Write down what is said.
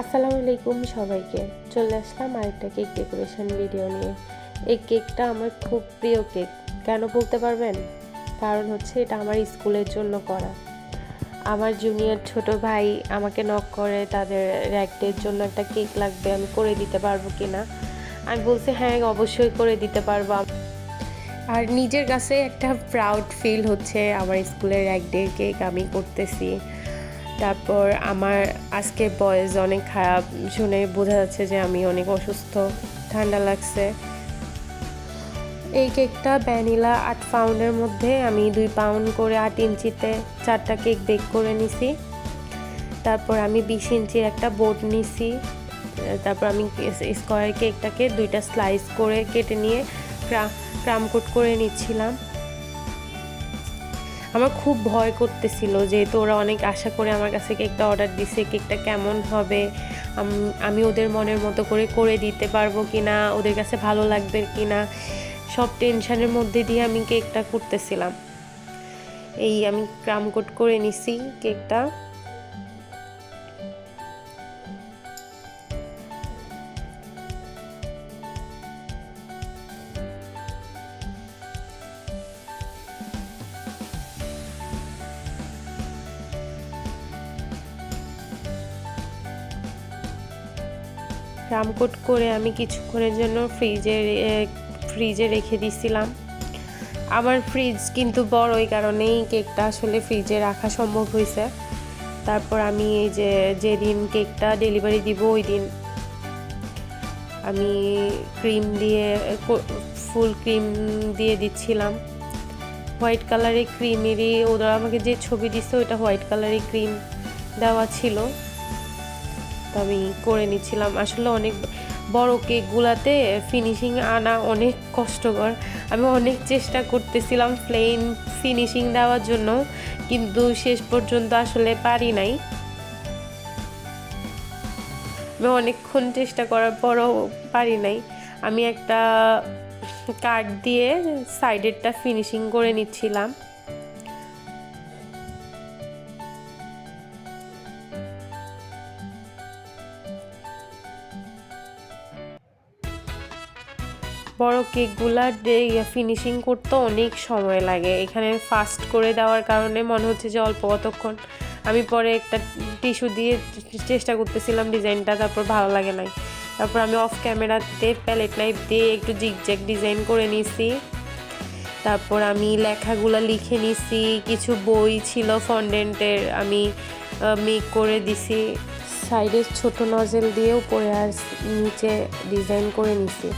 আসসালামু আলাইকুম সবাইকে। চলে আসলাম আরেকটা কেক ডেকোরেশন ভিডিও নিয়ে। এই কেকটা আমার খুব প্রিয় কেক। কেন বলতে পারবেন? কারণ হচ্ছে এটা আমার স্কুলের জন্য করা। আমার জুনিয়র ছোট ভাই আমাকে নক করে, তাদের র্যাকডের জন্য একটা কেক লাগবে, আমি করে দিতে পারব কি না আমি বলছি হ্যাঁ অবশ্যই করে দিতে পারব। আর নিজের কাছে একটা প্রাউড ফিল হচ্ছে আমার স্কুলের ডে কেক আমি করতেছি। তারপর আমার আজকে বয়েস অনেক খারাপ শুনে বোঝা যাচ্ছে যে আমি অনেক অসুস্থ, ঠান্ডা লাগছে। এই কেকটা ভ্যানিলা আট পাউন্ডের মধ্যে আমি দুই পাউন্ড করে আট ইঞ্চিতে চারটা কেক বেক করে নিছি। তারপর আমি বিশ ইঞ্চির একটা বোর্ড নিছি। তারপর আমি স্কোয়ার কেকটাকে দুইটা স্লাইস করে কেটে নিয়ে ক্রাম কোট করে নিচ্ছিলাম। আমার খুব ভয় করতেছিল যেহেতু ওরা অনেক আশা করে আমার কাছে কেকটা অর্ডার দিছে, কেকটা কেমন হবে, আমি ওদের মনের মতো করে করে দিতে পারব কি না ওদের কাছে ভালো লাগবে কি না সব টেনশানের মধ্যে দিয়ে আমি কেকটা করতেছিলাম। এই আমি ক্রাম কোট করে নিছি কেকটা। রামকোট করে আমি কিছুক্ষণের জন্য ফ্রিজে ফ্রিজে রেখে দিছিলাম। আমার ফ্রিজ কিন্তু বড় এই কারণেই কেকটা আসলে ফ্রিজে রাখা সম্ভব হয়েছে। তারপর আমি এই যে, যেদিন কেকটা ডেলিভারি দিব ওই দিন আমি ক্রিম দিয়ে ফুল ক্রিম দিয়ে দিচ্ছিলাম। হোয়াইট কালারের ক্রিমেরই ওরা আমাকে যে ছবি দিচ্ছে ওইটা হোয়াইট কালারের ক্রিম দেওয়া ছিল। তো আমি করে নিচ্ছিলাম। আসলে অনেক বড় কেকগুলাতে ফিনিশিং আনা অনেক কষ্টকর। আমি অনেক চেষ্টা করতেছিলাম প্লেন ফিনিশিং দেওয়ার জন্য, কিন্তু শেষ পর্যন্ত আসলে পারি নাই। আমি অনেকক্ষণ চেষ্টা করার পরও পারি নাই। আমি একটা কাঠ দিয়ে সাইডেরটা ফিনিশিং করে নিচ্ছিলাম। বড় কেকগুলা ফিনিশিং করতে অনেক সময় লাগে। এখানে ফাস্ট করে দেওয়ার কারণে মনে হচ্ছে যে অল্প কতক্ষণ। আমি পরে একটা টিস্যু দিয়ে চেষ্টা করতেছিলাম ডিজাইনটা তারপর ভালো লাগে নাই। তারপর আমি অফ ক্যামেরাতে প্যালেট নাইফ দিয়ে একটু জিগজ্যাগ ডিজাইন করে নিছি। তারপর আমি লেখাগুলো লিখে নিছি, কিছু বই ছিল ফন্ডেন্টের আমি মেক করে দিছি। সাইডে ছোট নজেল দিয়ে উপরে আর নিচে ডিজাইন করে নিছি।